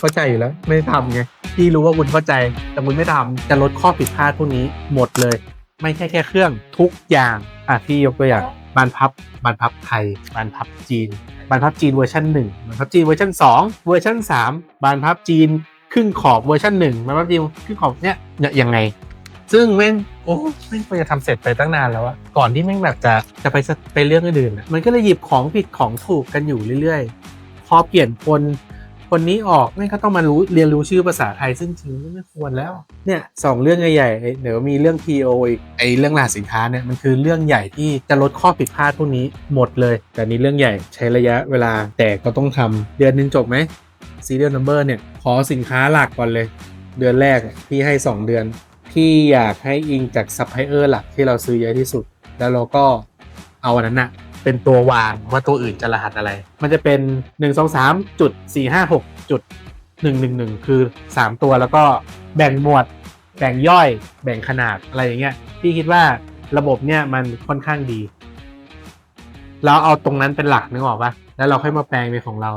เข้าใจอยู่แล้ว ไม่ทำไงพี่รู้ว่าคุณเข้าใจ แต่คุณไม่ทำจะลดข้อผิดพลาดพวกนี้หมดเลย ไม่ใช่แค่เครื่องทุกอย่างอะพี่ยกตัวอย่างบานพับบานพับไทยบานพับจีนบานพับจีนเวอร์ชัน1บานพับจีนเวอร์ชัน2 เวอร์ชัน3บานพับจีนครึ่งขอบเวอร์ชัน1บานพับจีนครึ่งขอบเนี้ยเนี่ยยังไง ซึ่งแม่งโอ้แม่งควรจะทำเสร็จไปตั้งนานแล้วอะก่อนที่แม่งแบบจะจะไปไปเรื่องอื่นมันก็เลยหยิบของผิดของถูกกันอยู่เรื่อยๆ พอเปลี่ยนคน คนนี้ออกแม่งก็ต้องมารู้เรียนรู้ชื่อภาษาไทยซึ่งจริงไม่ควรแล้ว เนี่ยสองเรื่องใหญ่ๆเดี๋ยวมีเรื่อง PO อีกไอเรื่องรหัสสินค้าเนี่ยมันคือเรื่องใหญ่ที่จะลดข้อผิดพลาดพวกนี้หมดเลย แต่นี้เรื่องใหญ่ใช้ระยะเวลาแต่ก็ต้องทำเดือนนึงจบไหม serial number เนี่ยขอสินค้าหลักก่อนเลย เดือนแรกพี่ให้ 2 เดือน พี่อยากให้อิงจากซัพพลายเออร์หลักที่เราซื้อเยอะที่สุด แล้วเราก็เอาอันนั้นนะ เป็นตัววางว่าตัวอื่นจะรหัสอะไร มันจะเป็น 1 2 3จุด4 5 6จุด1 1 1 คือ 3 ตัวแล้วก็แบ่งหมวด แบ่งย่อย แบ่งขนาดอะไรอย่างเงี้ยพี่คิดว่าระบบเนี่ยมันค่อนข้างดี เราเอาตรงนั้นเป็นหลักนึกออกปะแล้วเราค่อยมาแปลงเป็นของเรา